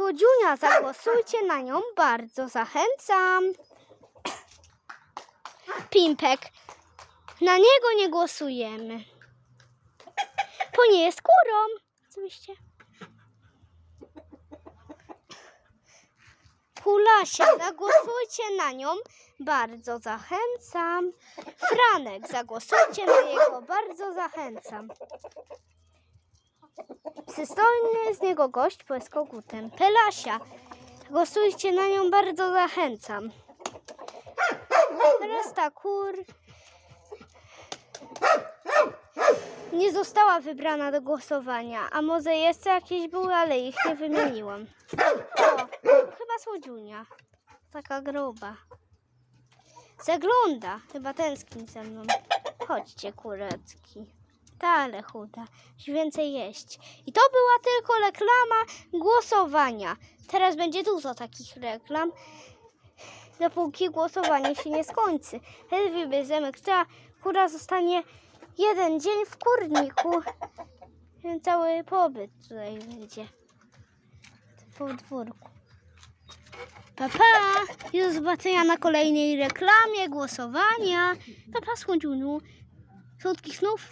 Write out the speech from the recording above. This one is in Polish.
Słodziunia, zagłosujcie na nią, bardzo zachęcam. Pimpek, na niego nie głosujemy. Bo nie jest kurą. Oczywiście. Kulasia, zagłosujcie na nią, bardzo zachęcam. Franek, zagłosujcie na niego, bardzo zachęcam. Przystojny z niego gość, kogutem. Pelasia, głosujcie na nią, bardzo zachęcam. Resta kur nie została wybrana do głosowania, a może jeszcze jakieś były, ale ich nie wymieniłam. O, chyba słodziunia. Taka gruba. Zagląda, chyba tęskni ze mną. Chodźcie, kurecki. Ta, ale chuda. Musi więcej jeść. I to była tylko reklama głosowania. Teraz będzie dużo takich reklam. Dopóki głosowanie się nie skończy. Wtedy wybierzemy, która kura zostanie jeden dzień w kurniku. Cały pobyt tutaj będzie. W podwórku. Pa, pa! Do zobaczenia na kolejnej reklamie, głosowania. Pa, pa, słodziuniu. Słodkich snów.